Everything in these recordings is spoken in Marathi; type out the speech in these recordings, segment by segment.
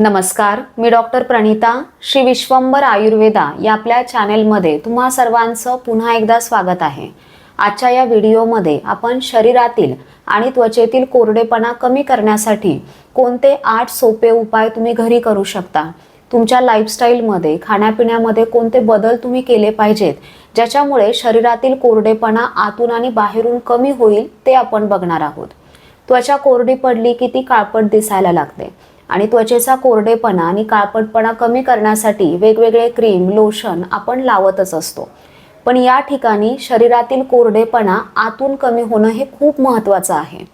नमस्कार मी डॉक्टर प्रणिता श्री विश्वंभर आयुर्वेदा या आपल्या चॅनेलमध्ये तुम्हा सर्वांचं पुन्हा एकदा स्वागत आहे. आजच्या या व्हिडिओमध्ये आपण शरीरातील आणि त्वचेतील कोरडेपणा कमी करण्यासाठी कोणते आठ सोपे उपाय तुम्ही घरी करू शकता? तुमच्या लाईफस्टाईलमध्ये खाण्यापिण्यामध्ये कोणते बदल तुम्ही केले पाहिजेत? ज्याच्यामुळे शरीरातील कोरडेपणा आतून आणि बाहेरून कमी होईल ते आपण बघणार आहोत. त्वचा कोरडी पडली की ती काळपट दिसायला लागते. आणि त्वचेचा कोरडेपणा आणि काळपटपणा कमी करण्यासाठी वेगवेगळे क्रीम लोशन आपण लावतच असतो. पण या ठिकाणी शरीरातील कोरडेपणा आतून कमी होणं हे खूप महत्त्वाचं आहे.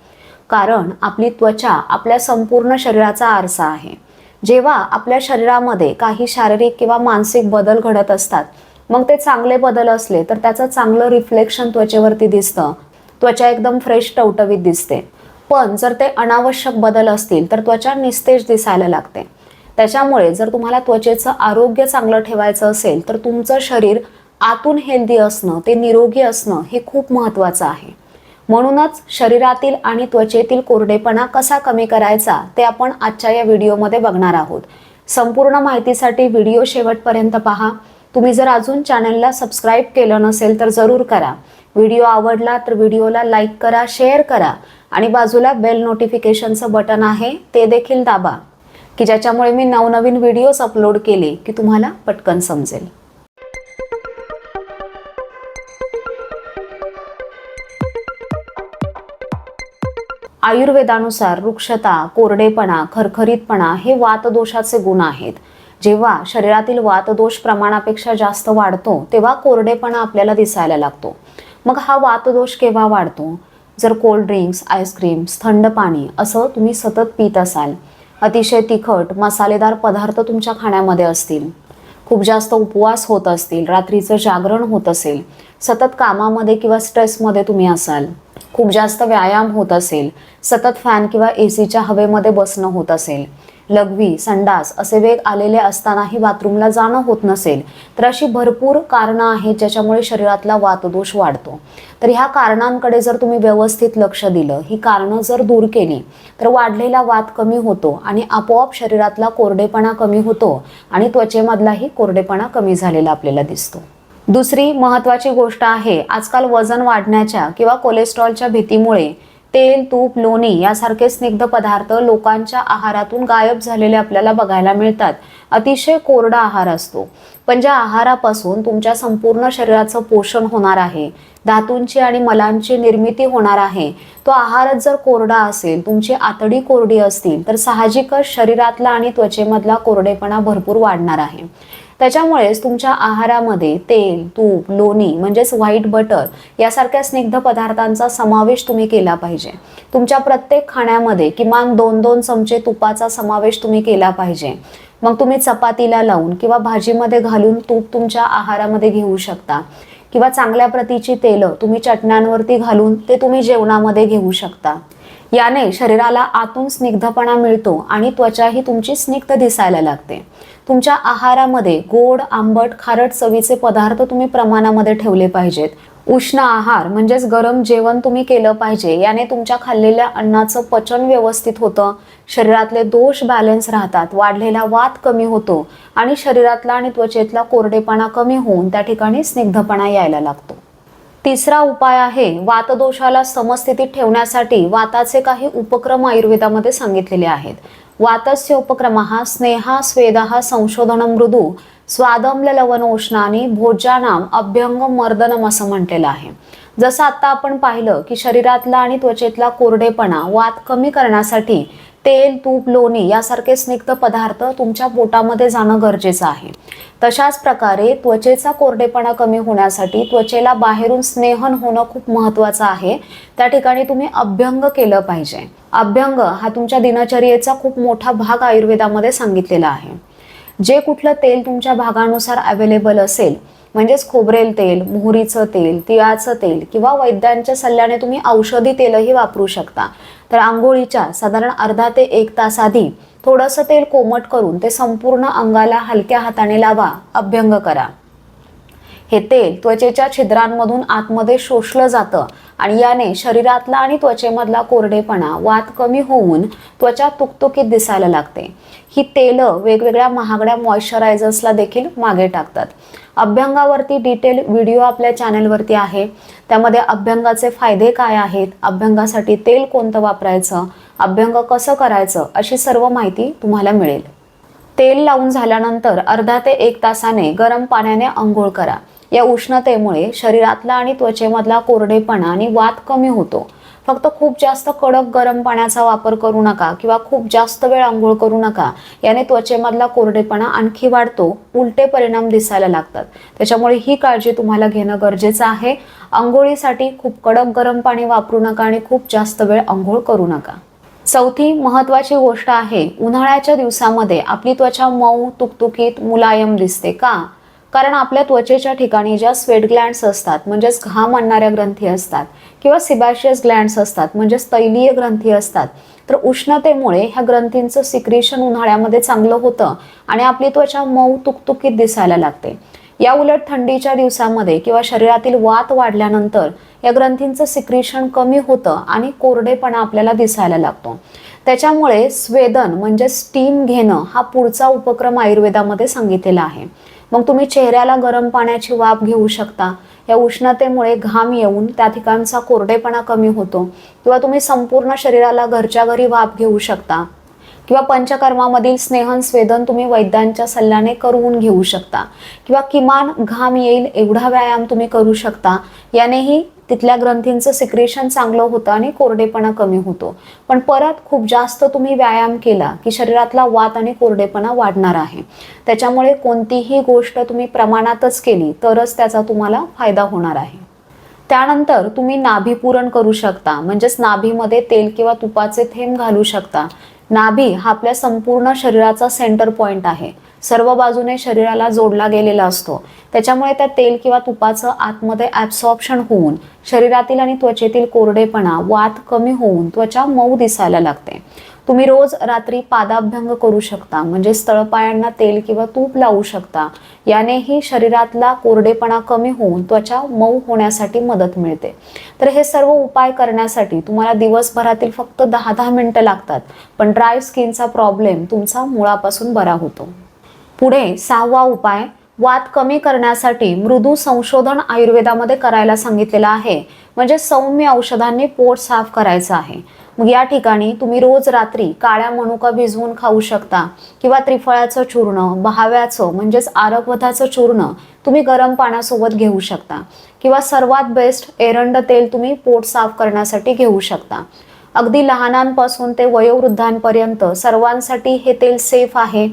कारण आपली त्वचा आपल्या संपूर्ण शरीराचा आरसा आहे. जेव्हा आपल्या शरीरामध्ये काही शारीरिक किंवा मानसिक बदल घडत असतात मग ते चांगले बदल असले तर त्याचं चांगलं रिफ्लेक्शन त्वचेवरती दिसतं. त्वचा एकदम फ्रेश टवटवीत दिसते. पण जर ते अनावश्यक बदल असतील तर त्वचा निस्तेज दिसायला लागते. त्याच्यामुळे जर तुम्हाला त्वचेचं आरोग्य चांगलं ठेवायचं असेल तर तुमचं शरीर आतून हेल्दी असणं ते निरोगी असणं हे खूप महत्त्वाचं आहे. म्हणूनच शरीरातील आणि त्वचेतील कोरडेपणा कसा कमी करायचा ते आपण आजच्या या व्हिडिओमध्ये बघणार आहोत. संपूर्ण माहितीसाठी व्हिडिओ शेवटपर्यंत पहा. तुम्ही जर अजून चॅनलला सबस्क्राईब केलं नसेल तर जरूर करा. व्हिडिओ आवडला तर व्हिडिओला लाईक करा शेअर करा आणि बाजूला बेल नोटिफिकेशनचं बटन आहे ते देखील दाबा की ज्याच्यामुळे मी नवनवीन व्हिडिओज अपलोड केले की तुम्हाला पटकन समजेल. आयुर्वेदानुसार वृक्षता कोरडेपणा खरखरीतपणा हे वातदोषाचे गुण आहेत. जेव्हा शरीरातील वातदोष प्रमाणापेक्षा जास्त वाढतो तेव्हा कोरडेपणा आपल्याला दिसायला लागतो. मग हा वातदोष केव्हा वाढतो? जर कोल्ड ड्रिंक्स आईस्क्रीम्स थंड पाणी असं तुम्ही सतत पित असाल अतिशय तिखट मसालेदार पदार्थ तुमच्या खाण्यामध्ये असतील खूप जास्त उपवास होत असतील रात्रीचं जागरण होत असेल सतत कामामध्ये किंवा स्ट्रेसमध्ये तुम्ही असाल खूप जास्त व्यायाम होत असेल सतत फॅन किंवा ए सीच्या हवेमध्ये बसणं होत असेल लघवी संडास असे वेग आलेले असतानाही बाथरूमला जाणं होत नसेल तर अशी भरपूर कारणं आहेत ज्याच्यामुळे शरीरातला वातदोष वाढतो. तर ह्या कारणांकडे जर तुम्ही व्यवस्थित लक्ष दिलं ही कारणं जर दूर केली तर वाढलेला वात कमी होतो आणि आपोआप शरीरातला कोरडेपणा कमी होतो आणि त्वचेमधलाही कोरडेपणा कमी झालेला आपल्याला दिसतो. दुसरी महत्त्वाची गोष्ट आहे आजकाल वजन वाढण्याच्या किंवा कोलेस्ट्रॉलच्या भीतीमुळे तेल तूप लोणी यासारखे स्निग्ध पदार्थ लोकांच्या आहारातून गायब झालेले आपल्याला बघायला मिळतात. अतिशय कोरडा आहार असतो. पण ज्या आहारापासून तुमच्या संपूर्ण शरीराचं पोषण होणार आहे धातूंची आणि मलांची निर्मिती होणार आहे तो आहारच जर कोरडा असेल तुमची आतडी कोरडी असतील तर साहजिकच शरीरातला आणि त्वचेमधला कोरडेपणा भरपूर वाढणार आहे. त्याच्यामुळेच तुमच्या आहारामध्ये तेल तूप लोणी म्हणजेच व्हाईट बटर यासारख्या स्निग्ध पदार्थांचा समावेश तुम्ही केला पाहिजे. तुमच्या प्रत्येक खाण्यामध्ये किमान दोन दोन चमचे तुपाचा समावेश तुम्ही केला पाहिजे. मग तुम्ही चपातीला लावून किंवा भाजीमध्ये घालून तूप तुमच्या आहारामध्ये घेऊ शकता. किंवा चांगल्या प्रतीची तेलं तुम्ही चटण्यांवरती घालून ते तुम्ही जेवणामध्ये घेऊ शकता. याने शरीराला आतून स्निग्धपणा मिळतो आणि त्वचाही तुमची स्निग्ध दिसायला लागते. तुमच्या आहारामध्ये गोड आंबट खारट चवीचे पदार्थ तुम्ही प्रमाणामध्ये ठेवले पाहिजेत. उष्ण आहार म्हणजेच गरम जेवण तुम्ही केलं पाहिजे याने तुमच्या खाल्लेल्या अन्नाचं पचन व्यवस्थित होतं शरीरातले दोष बॅलन्स राहतात वाढलेला वात कमी होतो आणि शरीरातला आणि त्वचेतला कोरडेपणा कमी होऊन त्या ठिकाणी स्निग्धपणा यायला लागतो. तिसरा उपाय आहे वातदोषाला समस्थितीत ठेवण्यासाठी वाताचे काही उपक्रम आयुर्वेदामध्ये सांगितलेले आहेत. वातस्य उपक्रम हा स्नेहा स्वेदः संशोधन मृदू स्वादम्ल लवणोष्णानी भोजानाम अभ्यंग मर्दनम असं म्हटलेलं आहे. जसं आता आपण पाहिलं की शरीरातला आणि त्वचेतला कोरडेपणा वात कमी करण्यासाठी तेल तूप लोणी यासारखे स्निग्ध पदार्थ तुमच्या पोटामध्ये जाणं गरजेचं आहे. तशाच प्रकारे त्वचेचा कोरडेपणा कमी होण्यासाठी त्वचेला बाहेरून स्नेहन होणं खूप महत्त्वाचं आहे. त्या ठिकाणी तुम्ही अभ्यंग केलं पाहिजे. अभ्यंग हा तुमच्या दिनचर्येचा खूप मोठा भाग आयुर्वेदामध्ये सांगितलेला आहे. जे कुठलं तेल तुमच्या भागानुसार अवेलेबल असेल म्हणजेच खोबरेल तेल मोहरीचं तेल तिळाचं तेल किंवा वैद्यांच्या सल्ल्याने तुम्ही औषधी तेलही वापरू शकता. तर आंघोळीच्या साधारण अर्धा ते एक तास आधी थोडंसं तेल कोमट करून ते संपूर्ण अंगाला हलक्या हाताने लावा अभ्यंग करा. हे तेल त्वचेच्या छिद्रांमधून आतमध्ये शोषलं जातं आणि याने शरीरातला आणि त्वचेमधला कोरडेपणा वात कमी होऊन त्वचा तुकतुकीत दिसायला लागते. ही तेलं वेगवेगळ्या महागड्या मॉइश्चरायझर्सला देखील मागे टाकतात. अभ्यंगावरती डिटेल व्हिडिओ आपल्या चॅनलवरती आहे. त्यामध्ये अभ्यंगाचे फायदे काय आहेत? अभ्यंगासाठी तेल कोणतं वापरायचं? अभ्यंग कसं करायचं? अशी सर्व माहिती तुम्हाला मिळेल. तेल लावून झाल्यानंतर अर्धा ते एक तासाने गरम पाण्याने आंघोळ करा. या उष्णतेमुळे शरीरातला आणि त्वचेमधला कोरडेपणा आणि वात कमी होतो. फक्त खूप जास्त कडक गरम पाण्याचा वापर करू नका किंवा खूप जास्त वेळ आंघोळ करू नका. याने त्वचेमधला कोरडेपणा आणखी वाढतो उलटे परिणाम दिसायला लागतात. त्याच्यामुळे ही काळजी तुम्हाला घेणं गरजेचं आहे. आंघोळीसाठी खूप कडक गरम पाणी वापरू नका आणि खूप जास्त वेळ आंघोळ करू नका. चौथी महत्वाची गोष्ट आहे उन्हाळ्याच्या दिवसामध्ये आपली त्वचा मऊ तुकतुकीत मुलायम दिसते का? कारण आपल्या त्वचेच्या ठिकाणी ज्या स्वेट ग्लँड्स असतात म्हणजेच घाम आणणाऱ्या ग्रंथी असतात किंवा सिबॅशियस ग्लँड्स असतात म्हणजेच तैलीय ग्रंथी असतात तर उष्णतेमुळे ह्या ग्रंथींचं सिक्रेशन उन्हाळ्यामध्ये चांगलं होतं आणि आपली त्वचा मऊ तुकतुकीत दिसायला लागते. या उलट थंडीच्या दिवसामध्ये किंवा शरीरातील वात वाढल्यानंतर या ग्रंथींचं सिक्रेशन कमी होतं आणि कोरडेपणा आपल्याला दिसायला लागतो. त्याच्यामुळे स्वेदन म्हणजे स्टीम घेणं हा पुढचा उपक्रम आयुर्वेदामध्ये सांगितलेला आहे. मग तुम्ही चेहऱ्याला गरम पाण्याची वाफ घेऊ शकता. या उष्णतेमुळे घाम येऊन त्या ठिकाणचा कोरडेपणा कमी होतो किंवा तुम्ही संपूर्ण शरीराला घरच्या घरी वाफ घेऊ शकता किंवा पंचकर्मामधील स्नेहन स्वेदन तुम्ही वैद्यांच्या सल्ल्याने करून घेऊ शकता किंवा किमान घाम येईल एवढा व्यायाम तुम्ही करू शकता. यानेही तिथल्या ग्रंथींचं सिक्रेशन चांगलं होतं आणि कोरडेपणा कमी होतो. पण परत खूप जास्त तुम्ही व्यायाम केला की शरीरातला वात आणि कोरडेपणा वाढणार आहे. त्याच्यामुळे कोणतीही गोष्ट तुम्ही प्रमाणातच केली तरच त्याचा तुम्हाला फायदा होणार आहे. त्यानंतर तुम्ही नाभी करू शकता. म्हणजेच नाभीमध्ये तेल किंवा तुपाचे थेंब घालू शकता. नाभी हा आपल्या संपूर्ण शरीराचा सेंटर पॉइंट आहे. सर्व बाजूने शरीराला जोडला गेलेला असतो. त्याच्यामुळे त्या तेल किंवा तुपाचं आतमध्ये ॲब्सॉर्प्शन होऊन शरीरातील आणि त्वचेतील कोरडेपणा वात कमी होऊन त्वचा मऊ दिसायला लागते. तुम्ही रोज रात्री पादाभ्यंग करू शकता म्हणजे स्थळपायांना तेल किंवा तूप लावू शकता. यानेही शरीरातला कोरडेपणा कमी होऊन त्वचा मऊ होण्यासाठी मदत मिळते. तर हे सर्व उपाय करण्यासाठी तुम्हाला दिवसभरातील फक्त दहा दहा मिनटं लागतात पण ड्राय स्किनचा प्रॉब्लेम तुमचा मुळापासून बरा होतो. पुढे सहावा उपाय वात कमी करण्यासाठी मृदू संशोधन आयुर्वेदामध्ये करायला सांगितलेलं आहे. म्हणजे सौम्य औषधांनी पोट साफ करायचं आहे. मग या ठिकाणी तुम्ही रोज रात्री काळ्या मनुका भिजवून खाऊ शकता किंवा त्रिफळाचं चूर्ण बहाव्याचं म्हणजेच आरगवधाचं चूर्ण तुम्ही गरम पाण्यासोबत घेऊ शकता किंवा सर्वात बेस्ट एरंड तेल तुम्ही पोट साफ करण्यासाठी घेऊ शकता. अगदी लहानांपासून ते वयोवृद्धांपर्यंत सर्वांसाठी हे तेल सेफ आहे.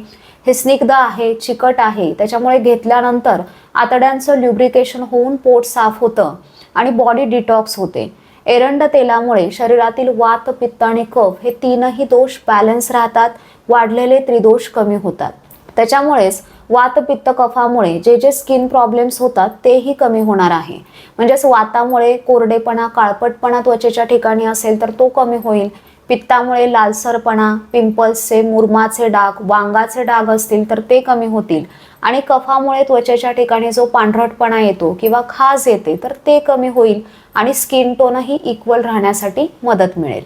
हे स्निग्ध आहे चिकट आहे. त्याच्यामुळे घेतल्यानंतर आतड्यांचं ल्युब्रिकेशन होऊन पोट साफ होतं आणि बॉडी डिटॉक्स होते. एरंड तेलामुळे शरीरातील वात पित्त आणि कफ हे तीनही दोष बॅलन्स राहतात वाढलेले त्रिदोष कमी होतात. त्याच्यामुळेच वात पित्त कफामुळे जे जे स्किन प्रॉब्लेम्स होतात तेही कमी होणार आहे. म्हणजेच वातामुळे कोरडेपणा काळपटपणा त्वचेच्या ठिकाणी असेल तर तो कमी होईल. पित्तामुळे लालसरपणा पिंपल्सचे मुरमाचे डाग वांगाचे डाग असतील तर ते कमी होतील. आणि कफामुळे त्वचेच्या ठिकाणी जो पांढरटपणा येतो किंवा खाज येते तर ते कमी होईल आणि स्किन टोनही इक्वल राहण्यासाठी मदत मिळेल.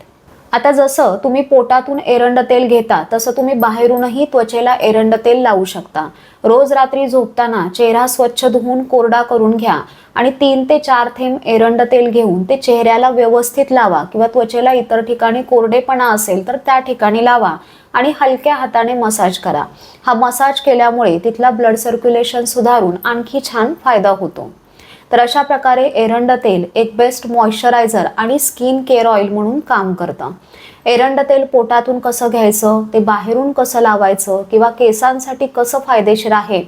आता जसं तुम्ही पोटातून एरंड तेल घेता तसं तुम्ही बाहेरूनही त्वचेला एरंड तेल लावू शकता. रोज रात्री झोपताना चेहरा स्वच्छ धुवून कोरडा करून घ्या. आणि तीन ते चार थेंब एरंड तेल घेऊन ते चेहऱ्याला व्यवस्थित लावा किंवा त्वचेला इतर ठिकाणी कोरडेपणा असेल तर त्या ठिकाणी लावा आणि हलक्या हाताने मसाज करा. हा मसाज केल्यामुळे तिथला ब्लड सर्क्युलेशन सुधारून आणखी छान फायदा होतो. तर अशा प्रकारे एरंड तेल एक बेस्ट मॉइश्चरायझर आणि स्किन केअर ऑइल म्हणून काम करतं. एरंड तेल पोटातून कसं घ्यायचं ते बाहेरून कसं लावायचं किंवा केसांसाठी कसं फायदेशीर आहे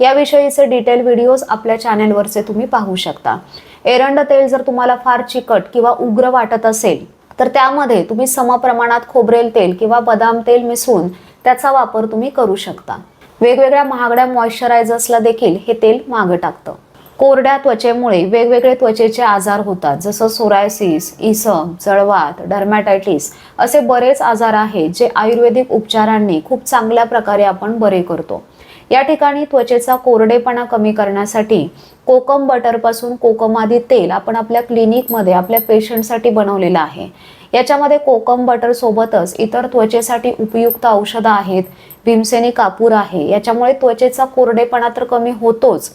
याविषयीचे डिटेल व्हिडिओज आपल्या चॅनेलवरचे तुम्ही पाहू शकता. एरंड तेल जर तुम्हाला फार चिकट किंवा उग्र वाटत असेल तर त्यामध्ये तुम्ही समप्रमाणात खोबरेल तेल किंवा बदाम तेल मिसळून त्याचा वापर तुम्ही करू शकता. वेगवेगळ्या महागड्या मॉइश्चरायझर्सला देखील हे तेल मागं टाकतं. कोरड्या त्वचेमुळे वेगवेगळे त्वचेचे आजार होतात जसं सोरायसिस इसम जळवात डर्मॅटायटिस असे बरेच आजार आहेत जे आयुर्वेदिक उपचारांनी खूप चांगल्या प्रकारे आपण बरे करतो. या ठिकाणी त्वचेचा कोरडेपणा कमी करण्यासाठी कोकम बटरपासून कोकमादी तेल आपण आपल्या क्लिनिकमध्ये आपल्या पेशंटसाठी बनवलेलं आहे. याच्यामध्ये कोकम बटर सोबतच इतर त्वचेसाठी उपयुक्त औषधं आहेत. भीमसेनी कापूर आहे. याच्यामुळे त्वचेचा कोरडेपणा तर कमी होतोच.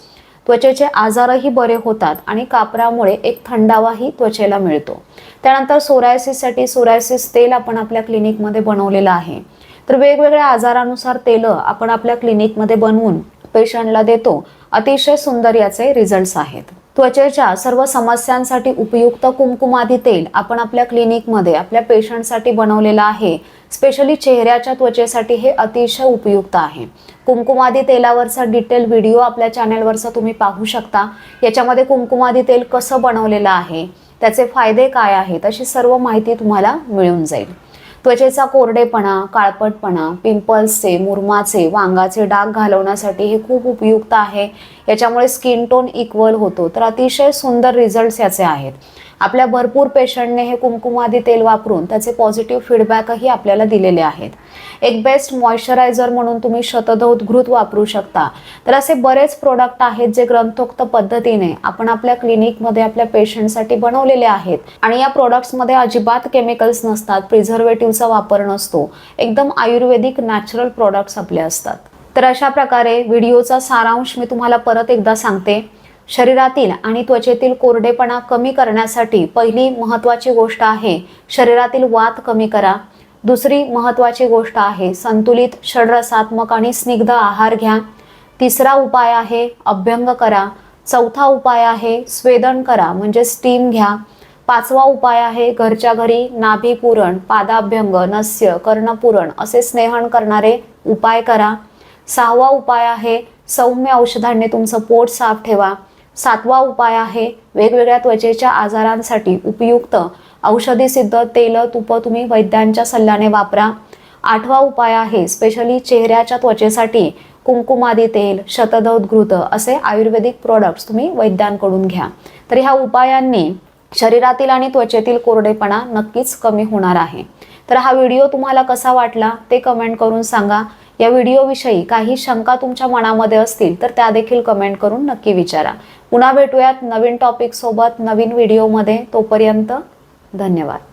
त्वचेचे आजारही बरे होतात आणि कापरामुळे एक थंडावाही त्वचेला मिळतो. त्यानंतर सोरायसिससाठी सोरायसिस तेल आपण आपल्या क्लिनिकमध्ये बनवलेलं आहे. तर वेगवेगळ्या आजारानुसार तेलं आपण आपल्या क्लिनिकमध्ये बनवून पेशंटला देतो. अतिशय सुंदर याचे रिझल्ट्स आहेत. त्वचेच्या सर्व समस्यांसाठी उपयुक्त कुमकुमादी तेल आपण आपल्या क्लिनिकमध्ये आपल्या पेशंटसाठी बनवलेलं आहे. स्पेशली चेहऱ्याच्या त्वचेसाठी हे अतिशय उपयुक्त आहे. कुमकुमादी तेलावरचा डिटेल व्हिडिओ आपल्या चॅनलवरचा तुम्ही पाहू शकता. याच्यामध्ये कुमकुमादी तेल कसं बनवलेलं आहे त्याचे फायदे काय आहेत अशी सर्व माहिती तुम्हाला मिळून जाईल. त्वचेचा कोरडेपणा काळपटपणा पिंपल्सचे मुरमाचे वांगाचे डाग घालवण्यासाठी हे खूप उपयुक्त आहे. याच्यामुळे स्किन टोन इक्वल होतो. तर अतिशय सुंदर रिझल्ट्स याचे आहेत. आपल्या भरपूर पेशंटने हे कुमकुमादी तेल वापरून त्याचे पॉझिटिव्ह फीडबॅकही आपल्याला दिलेले आहेत. एक बेस्ट मॉइश्चरायझर म्हणून तुम्ही शतदौतघृत वापरू शकता. तर असे बरेच प्रोडक्ट आहेत जे ग्रंथोक्त पद्धतीने आपण आपल्या क्लिनिकमध्ये आपल्या पेशंटसाठी बनवलेले आहेत. आणि या प्रोडक्ट्समध्ये अजिबात केमिकल्स नसतात प्रिझर्वेटिव्हचा वापर नसतो. एकदम आयुर्वेदिक नॅचरल प्रोडक्ट्स आपले असतात. तर अशा प्रकारे व्हिडिओचा सारांश मी तुम्हाला परत एकदा सांगते. शरीरातील आणि त्वचेतील कोरडेपणा कमी करण्यासाठी पहिली महत्त्वाची गोष्ट आहे शरीरातील वात कमी करा. दुसरी महत्त्वाची गोष्ट आहे संतुलित षडरसात्मक आणि स्निग्ध आहार घ्या. तिसरा उपाय आहे अभ्यंग करा. चौथा उपाय आहे स्वेदन करा म्हणजे स्टीम घ्या. पाचवा उपाय आहे घरच्या घरी नाभीपुरण पादाभ्यंग नस्य कर्णपुरण असे स्नेहन करणारे उपाय करा. सहावा उपाय आहे सौम्य औषधांनी तुमचं पोट साफ ठेवा. सातवा उपाय आहे वेगवेगळ्या त्वचेच्या आजारांसाठी उपयुक्त औषधी सिद्ध तेल तुप तुम्ही वैद्यांच्या सल्ल्याने वापरा. आठवा उपाय आहे स्पेशली चेहऱ्याच्या त्वचेसाठी कुंकुमादी तेल शतदौतघृत असे आयुर्वेदिक प्रोडक्ट्स तुम्ही वैद्यांकडून घ्या. तर ह्या उपायांनी शरीरातील आणि त्वचेतील कोरडेपणा नक्कीच कमी होणार आहे. तर हा व्हिडिओ तुम्हाला कसा वाटला ते कमेंट करून सांगा. या व्हिडिओविषयी काही शंका तुमच्या मनामध्ये असतील तर त्या देखील कमेंट करून नक्की विचारा. पुन्हा भेटूयात नवीन टॉपिकसोबत नवीन व्हिडिओमध्ये तोपर्यंत धन्यवाद